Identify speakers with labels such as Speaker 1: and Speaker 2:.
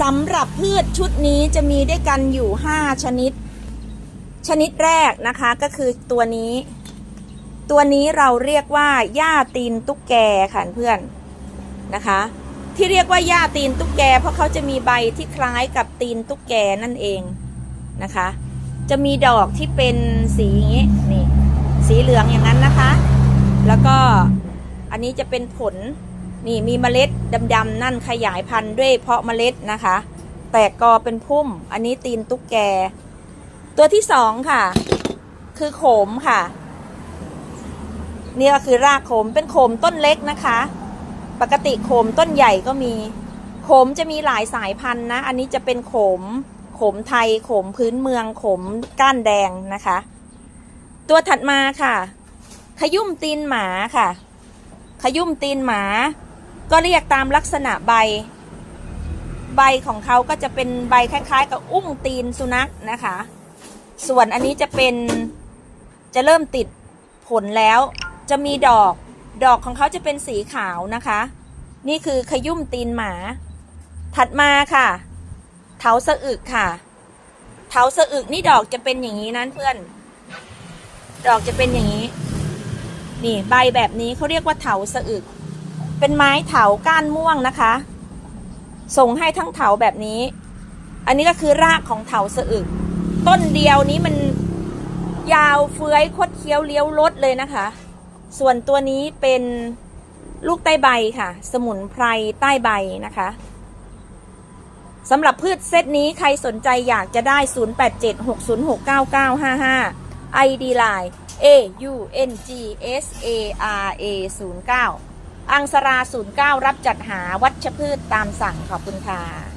Speaker 1: สำหรับพืชชุดนี้จะมีด้วยกันอยู่ 5 ชนิด ชนิดแรกนะคะก็คือตัวนี้ ตัวนี้เราเรียกว่าหญ้าตีนตุ๊กแกค่ะเพื่อนนะคะ ที่เรียกว่าหญ้าตีนตุ๊กแก เพราะเขาจะมีใบที่คล้ายกับตีนตุ๊กแกนั่นเองนะคะ จะมีดอกที่เป็นสีอย่างนี้นี่สีเหลืองอย่างนั้นนะคะ แล้วก็อันนี้จะเป็นผล นี่มีเมล็ดดำๆนั่นขยายพันธุ์ด้วยเพาะเมล็ดนะคะ แตกกอเป็นพุ่ม อันนี้ตีนตุ๊กแก ตัวที่สองค่ะ คือโขมค่ะ นี่ก็คือรากโขมเป็นโขมต้นเล็กนะคะ ปกติโขมต้นใหญ่ก็มี โขมจะมีหลายสายพันธุ์นะ อันนี้จะเป็นโขม โขมไทย โขมพื้นเมือง โขมก้านแดงนะคะ ตัวถัดมาค่ะ ขยุ่มตีนหมาค่ะขยุ่มตีนหมา ก็เรียกตามลักษณะใบ ใบของเขาก็จะเป็นใบคล้ายๆ กับอุ้งตีนสุนัขนะคะ ส่วนอันนี้จะเป็นจะเริ่มติดผลแล้ว จะมีดอกดอกของเขาจะเป็นสีขาวนะคะ นี่คือขยุ่มตีนหมา ถัดมาค่ะ เถาสะอึกค่ะ เถาสะอึกนี่ดอกจะเป็นอย่างนี้นั้นเพื่อน ดอกจะเป็นอย่างนี้ นี่ใบแบบนี้เขาเรียกว่าเถาสะอึก เป็นไม้เถาก้านม่วงนะคะ ส่งให้ทั้งเถาแบบนี้ อันนี้ก็คือรากของเถาสะอึก ต้นเดียวนี้มันยาวเฟื้อยคดเคี้ยวเลี้ยวลดเลยนะคะ ส่วนตัวนี้เป็นลูกใต้ใบค่ะ สมุนไพรใต้ใบนะคะสำหรับพืชเซตนี้ใครสนใจอยากจะได้ 0876069955 ID Line A U N G S A R A 09 อังสรา09 รับจัดหาวัชพืชตามสั่งขอบคุณค่ะ